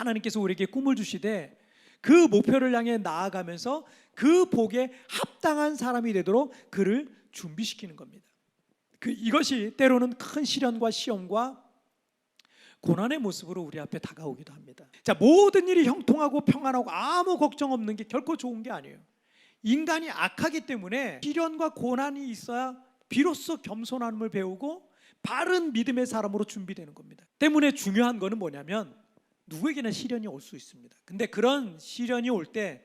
하나님께서 우리에게 꿈을 주시되 그 목표를 향해 나아가면서 그 복에 합당한 사람이 되도록 그를 준비시키는 겁니다. 그 이것이 때로는 큰 시련과 시험과 고난의 모습으로 우리 앞에 다가오기도 합니다. 자, 모든 일이 형통하고 평안하고 아무 걱정 없는 게 결코 좋은 게 아니에요. 인간이 악하기 때문에 시련과 고난이 있어야 비로소 겸손함을 배우고 바른 믿음의 사람으로 준비되는 겁니다. 때문에 중요한 거는 뭐냐면 누구에게나 시련이 올 수 있습니다. 근데 그런 시련이 올 때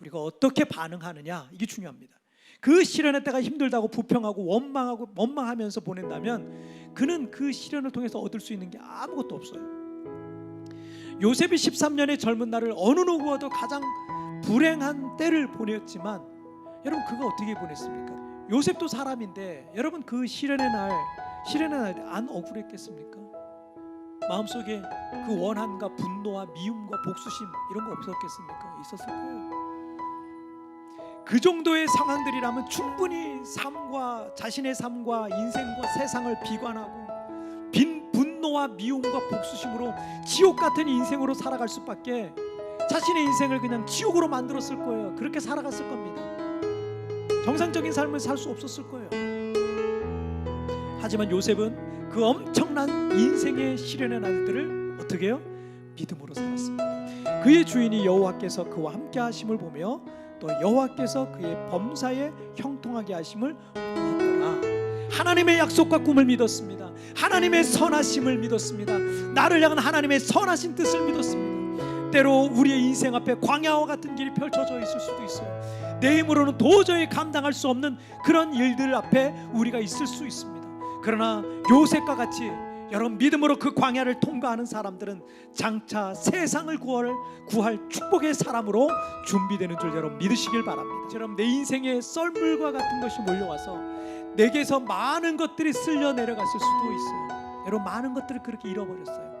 우리가 어떻게 반응하느냐 이게 중요합니다. 그 시련의 때가 힘들다고 부평하고 원망하고 원망하면서 보낸다면 그는 그 시련을 통해서 얻을 수 있는 게 아무것도 없어요. 요셉이 13년의 젊은 날을 어느 누구와도 가장 불행한 때를 보냈지만 여러분 그가 어떻게 보냈습니까? 요셉도 사람인데 여러분 그 시련의 날 시련의 날안 억울했겠습니까? 마음속에 그 원한과 분노와 미움과 복수심 이런 거 없었겠습니까? 있었을 거예요. 그 정도의 상황들이라면 충분히 삶과 자신의 삶과 인생과 세상을 비관하고 빈 분노와 미움과 복수심으로 지옥 같은 인생으로 살아갈 수밖에 자신의 인생을 그냥 지옥으로 만들었을 거예요. 그렇게 살아갔을 겁니다. 정상적인 삶을 살 수 없었을 거예요. 하지만 요셉은 그 엄청난 인생의 시련의 날들을 어떻게 해요? 믿음으로 살았습니다. 그의 주인이 여호와께서 그와 함께 하심을 보며 또 여호와께서 그의 범사에 형통하게 하심을 보았더라. 하나님의 약속과 꿈을 믿었습니다. 하나님의 선하심을 믿었습니다. 나를 향한 하나님의 선하신 뜻을 믿었습니다. 때로 우리의 인생 앞에 광야와 같은 길이 펼쳐져 있을 수도 있어요. 내 힘으로는 도저히 감당할 수 없는 그런 일들 앞에 우리가 있을 수 있습니다. 그러나 요셉과 같이 여러분 믿음으로 그 광야를 통과하는 사람들은 장차 세상을 구할 구할 축복의 사람으로 준비되는 줄 여러분 믿으시길 바랍니다. 저럼 내 인생에 썰물과 같은 것이 몰려와서 내게서 많은 것들이 쓸려 내려갔을 수도 있어요. 여러분 많은 것들을 그렇게 잃어버렸어요.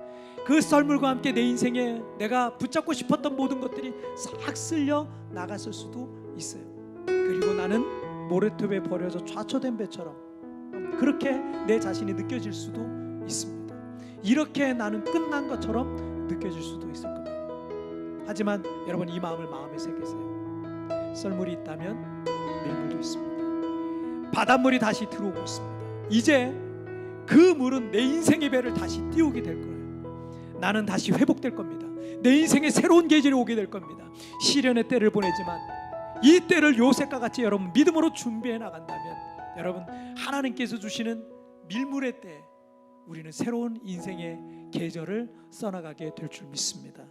그 썰물과 함께 내 인생에 내가 붙잡고 싶었던 모든 것들이 싹 쓸려 나갔을 수도 있어요. 그리고 나는 모래톱에 버려져 좌초된 배처럼 그렇게 내 자신이 느껴질 수도 있습니다. 이렇게 나는 끝난 것처럼 느껴질 수도 있을 겁니다. 하지만 여러분 이 마음을 마음에 새기세요. 썰물이 있다면 밀물도 있습니다. 바닷물이 다시 들어오고 있습니다. 이제 그 물은 내 인생의 배를 다시 띄우게 될 거예요. 나는 다시 회복될 겁니다. 내 인생에 새로운 계절이 오게 될 겁니다. 시련의 때를 보내지만 이 때를 요셉과 같이 여러분 믿음으로 준비해 나간다면 여러분 하나님께서 주시는 밀물의 때 우리는 새로운 인생의 계절을 써나가게 될 줄 믿습니다.